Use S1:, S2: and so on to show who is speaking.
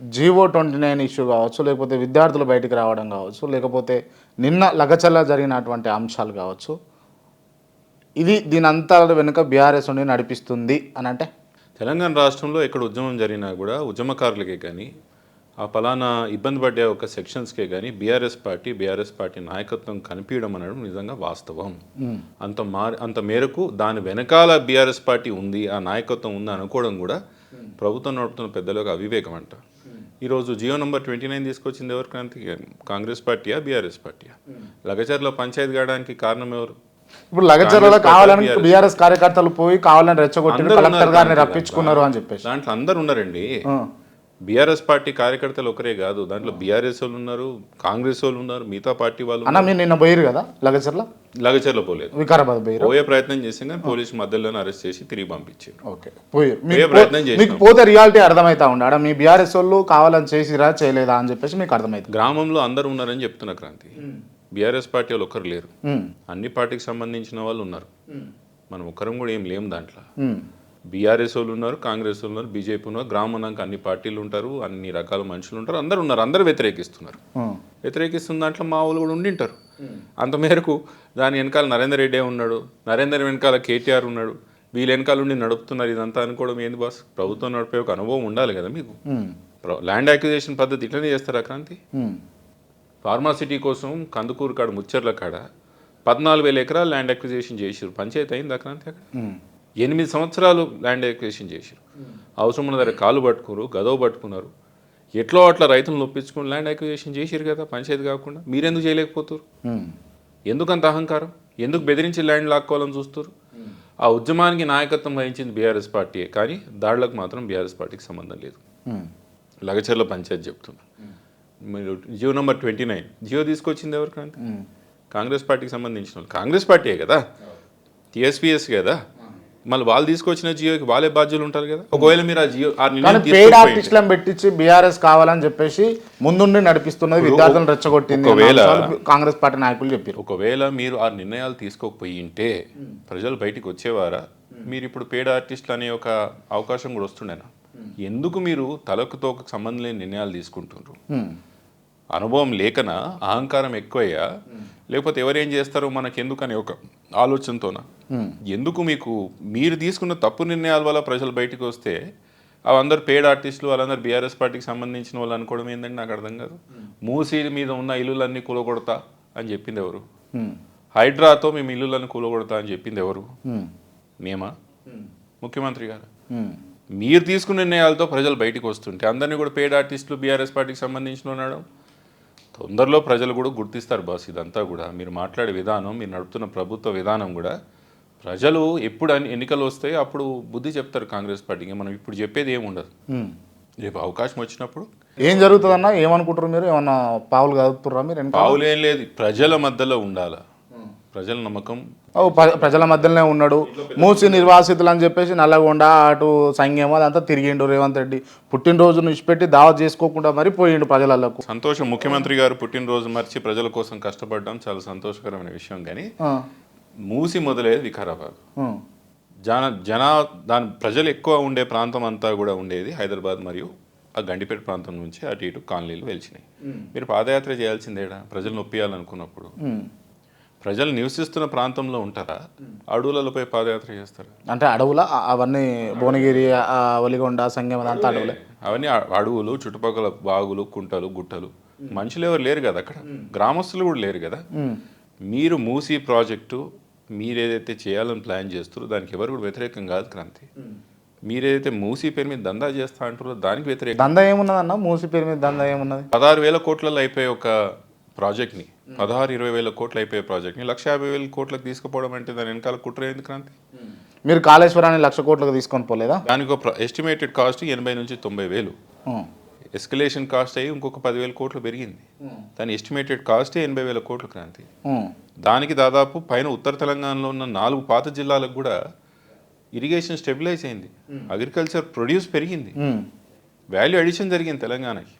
S1: GO twenty nine issue కావచ్చు లేకపోతే విద్యార్థులు బయటికి రావడం కావచ్చు లేకపోతే నిన్న లగచల్ల జరిగినటువంటి అంశాలు కావచ్చు. ఇది దీని అంతా వెనుక బీఆర్ఎస్ ఉండి నడిపిస్తుంది అని అంటే?
S2: తెలంగాణ రాష్ట్రంలో ఎక్కడ ఉద్యమం జరిగినా కూడా ఉద్యమకారులకే కానీ ఆ పలానా ఇబ్బంది పడ్డే ఒక సెక్షన్స్కే కానీ బీఆర్ఎస్ పార్టీ బీఆర్ఎస్ పార్టీ నాయకత్వం కనిపించడం అనడం నిజంగా వాస్తవం. అంత మార్ అంత మేరకు దాని వెనకాల బీఆర్ఎస్ పార్టీ ఉంది ఆ నాయకత్వం ఉంది అనుకోవడం కూడా ప్రభుత్వం నడుపుతున్న పెద్దలకు అవివేకం అంట. ఈరోజు జియో నంబర్ ట్వంటీ నైన్ తీసుకొచ్చింది ఎవరు? క్రాంతి కాంగ్రెస్ పార్టీయా బీఆర్ఎస్ పార్టీయా? లగచర్లో పంచాయతీ కావడానికి కారణం ఎవరు?
S1: ఇప్పుడు లగచర్లలో
S2: కాంగ్రెస్
S1: కావాలని బీఆర్ఎస్. కార్యకర్తలు పోయి కావాలని రెచ్చగొట్టి కలెక్టర్ గారిని. రప్పించుకున్నారు అని చెప్పేసి.
S2: దాంట్లో అందరు ఉన్నారండి. బీఆర్ఎస్ పార్టీ కార్యకర్తలు ఒకరే కాదు. దాంట్లో బీఆర్ఎస్ వాళ్ళు ఉన్నారు కాంగ్రెస్ వాళ్ళు ఉన్నారు మిగతా పార్టీ వాళ్ళు
S1: అన్న మీరు నిన్న పోయిరు కదా లగచర్ల?
S2: లగచర్ల పోలేదు.
S1: వికారాబాద్ పోయిరు
S2: పోయే ప్రయత్నం చేసాం కానీ పోలీసు మధ్యలోనే అరెస్ట్ చేసి తిరిగి పంపించారు.
S1: ఓకే పోయిరు
S2: ప్రయత్నం చేసినాం.
S1: మీకు పోతే రియాలిటీ అర్థమవుతా ఉండే. మీ బీఆర్ఎస్ వాళ్ళు కావాలని చేసిరా చేయలేదా అని చెప్పేసి మీకు అర్థమవుతుంది
S2: గ్రామంలో అందరు ఉన్నారని చెప్తున్నా క్రాంతి. బీఆర్ఎస్ పార్టీ వాళ్ళు ఒక్కరు లేరు. అన్ని పార్టీకి సంబంధించిన వాళ్ళు ఉన్నారు. మనం ఒక్కరం కూడా ఏం లేము దాంట్లో. బీఆర్ఎస్ వాళ్ళు ఉన్నారు కాంగ్రెస్ వాళ్ళు ఉన్నారు బీజేపీ ఉన్నారు గ్రామానికి అన్ని పార్టీలు ఉంటారు అన్ని రకాల మనుషులు ఉంటారు అందరు ఉన్నారు అందరు వ్యతిరేకిస్తున్నారు. వ్యతిరేకిస్తున్న దాంట్లో మా వాళ్ళు కూడా ఉండింటారు. అంత మేరకు దాని వెనకాల నరేందర్ రెడ్డి ఉన్నాడు నరేందర్ వెనకాల కేటీఆర్ ఉన్నాడు వీళ్ళ వెనకాల ఉండి నడుపుతున్నారు ఇదంతా అనుకోవడం ఏంది బాస్? ప్రభుత్వం నడిపే ఒక అనుభవం ఉండాలి కదా మీకు? ల్యాండ్ అక్విజిషన్ పద్ధతి ఇట్లనే చేస్తారా క్రాంతి? ఫార్మాసిటీ కోసం కందుకూరు కాడ ముచ్చర్ల కాడ పద్నాలుగు వేల ఎకరాలు ల్యాండ్ అక్విజిషన్ చేసారు పంచాయతీ అయిందా క్రాంతి అక్కడ? ఎనిమిది సంవత్సరాలు ల్యాండ్ ఎక్వేషన్ చేశారు. అవసరం ఉన్న దగ్గర కాలు పట్టుకున్నారు గదవ పట్టుకున్నారు. ఎట్లో అట్లా రైతులను ఒప్పించుకుని ల్యాండ్ ఎక్వేషన్ చేశారు కదా పంచాయతీ కాకుండా. మీరెందుకు చేయలేకపోతారు
S1: ఉమ్,
S2: ఎందుకంత అహంకారం? ఎందుకు బెదిరించి ల్యాండ్ లాక్కోవాలని చూస్తారు ఆ ఉద్యమానికి నాయకత్వం వహించింది బీఆర్ఎస్ పార్టీయే కానీ దాడులకు మాత్రం బీఆర్ఎస్ పార్టీకి సంబంధం లేదు. లగచర్ల పంచాయతీ చెప్తున్నా. మీరు Jio number twenty nine Jio తీసుకొచ్చింది ఎవరు క్రాంతి
S1: ఉమ్.
S2: కాంగ్రెస్ పార్టీకి సంబంధించిన వాళ్ళు. కాంగ్రెస్ పార్టీయే కదా? టీఎస్పీఎస్ కదా? మళ్ళీ వాళ్ళు తీసుకొచ్చిన జియోకి వాళ్ళే బాధ్యులు ఉంటారు కదా. ఒకవేళ మీరు ఆ జియో
S1: పెయిడ్ ఆర్టిస్టులను పెట్టించి బీఆర్ఎస్ కావాలని చెప్పేసి ముందుండి నడిపిస్తున్నది విద్యార్థులను రెచ్చగొట్టింది
S2: ఒకవేళ-
S1: కాంగ్రెస్ పార్టీ నాయకులు చెప్పారు.
S2: ఒకవేళ మీరు ఆ నిర్ణయాలు తీసుకోకపోయి ఉంటే ప్రజలు బయటికి వచ్చేవారా? మీరు ఇప్పుడు పేడ ఆర్టిస్టులు అనే ఒక అవకాశం కూడా వస్తుండేనా? ఎందుకు మీరు తలకు తోకకు సంబంధం లేని నిర్ణయాలు తీసుకుంటున్నారు అనుభవం లేకనా? అహంకారం ఎక్కువయ్యా? లేకపోతే ఎవరేం చేస్తారో మనకెందుకు అనే ఒక ఆలోచనతోనా? ఎందుకు మీకు మీరు తీసుకున్న తప్పు నిర్ణయాల వల్ల ప్రజలు బయటకు వస్తే అవందరు పేడ్ ఆర్టిస్టులు వాళ్ళందరూ బీఆర్ఎస్ పార్టీకి సంబంధించిన వాళ్ళు అనుకోవడం ఏంటంటే నాకు అర్థం కాదు. మూసీ మీద ఉన్న ఇల్లులన్నీ కూలగొడతా అని చెప్పింది ఎవరు? హైడ్రాతో మేము ఇల్లులను కూలగొడతా అని చెప్పింది ఎవరు? మేమా. ముఖ్యమంత్రి గారు. మీరు తీసుకున్న నిర్ణయాలతో ప్రజలు బయటికి వస్తుంటే అందరినీ కూడా పేడ్ ఆర్టిస్టులు బీఆర్ఎస్ పార్టీకి సంబంధించిన ఉన్నాడు తొందరలో ప్రజలు కూడా గుర్తిస్తారు బాస్ ఇదంతా కూడా. మీరు మాట్లాడే విధానం మీరు నడుపుతున్న ప్రభుత్వ విధానం కూడా ప్రజలు ఎప్పుడు ఎన్నికలు వస్తాయో అప్పుడు బుద్ధి చెప్తారు కాంగ్రెస్ పార్టీకి. మనం ఇప్పుడు చెప్పేది ఏమి ఉండదు. రేపు అవకాశం వచ్చినప్పుడు
S1: ఏం జరుగుతుందన్న? ఏమనుకుంటారు మీరు? ఏమన్నా పావులు కదుపుతుర్రా మీరు?
S2: పావులేం లేదు. ప్రజల మధ్యలో ఉండాలా. ప్రజల నమ్మకం
S1: ప్రజల మధ్యలోనే ఉన్నాడు. మూసి నిర్వాసితులు అని చెప్పేసి నల్లగొండ అటు సంఘం అదంతా తిరిగిండు రేవంత్ రెడ్డి. పుట్టినరోజు ఇచ్చిపెట్టి దావత్ చేసుకోకుండా మరి పోయిండు ప్రజలకు
S2: సంతోషం. ముఖ్యమంత్రి గారు పుట్టినరోజు మర్చి ప్రజల కోసం కష్టపడడం చాలా సంతోషకరమైన విషయం కానీ మూసి మొదలయ్యేది వికారాబాద్. జన జన దాని ప్రజలు ఎక్కువ ఉండే ప్రాంతం అంతా కూడా ఉండేది హైదరాబాద్ మరియు ఆ గండిపేట ప్రాంతం నుంచి అటు ఇటు కాలనీలు వెలిచినాయి. మీరు పాదయాత్ర చేయాల్సిందేడా ప్రజలు నొప్పియాలనుకున్నప్పుడు. ప్రజలు నివసిస్తున్న ప్రాంతంలో ఉంటారా? అడవులపై పాదయాత్ర చేస్తారా?
S1: అంటే అడవుల అవన్నీ భువనగిరి ఆ వలిగొండ సంఘం అదంతా అడవులే.
S2: అవన్నీ అడవులు చుట్టుపక్కల బాగులు కుంటలు గుట్టలు. మనుషులు ఎవరు లేరు కదా అక్కడ. గ్రామస్తులు కూడా లేరు కదా. మీరు మూసీ ప్రాజెక్టు మీరేదైతే చేయాలని ప్లాన్ చేస్తారో దానికి ఎవరు కూడా వ్యతిరేకం కాదు క్రాంతి. మీరేదైతే మూసీ పేరు మీద దందా చేస్తా అంటారో దానికి వ్యతిరేకం.
S1: దందా ఏమున్నదన్న మూసి పేరు మీద దందా ఏమున్నది?
S2: పదహారు వేల కోట్లలో అయిపోయే ఒక ప్రాజెక్ట్ని పదహారు ఇరవై వేల కోట్లు అయిపోయే ప్రాజెక్ట్ని లక్ష యాభై వేల కోట్లకు తీసుకుపోవడం అంటే దాని వెనకాల కుట్ర ఏంది క్రాంతి?
S1: మీరు కాళేశ్వరాన్ని లక్ష కోట్లకు తీసుకొని పోలేదా?
S2: దానికి ఒక ఎస్టిమేటెడ్ కాస్ట్ ఎనభై నుంచి తొంభై వేలు. ఎస్కలేషన్ కాస్ట్ అయ్యి ఇంకొక పదివేల కోట్లు పెరిగింది. దాని ఎస్టిమేటెడ్ కాస్టే ఎనభై వేల కోట్లు క్రాంతి.
S1: ఉమ్,
S2: దానికి దాదాపు పైన ఉత్తర తెలంగాణలో ఉన్న నాలుగు పాత జిల్లాలకు కూడా ఇరిగేషన్ స్టెబిలైజ్ అయింది. అగ్రికల్చర్ ప్రొడ్యూస్ పెరిగింది. వాల్యూ అడిషన్ జరిగింది తెలంగాణకి.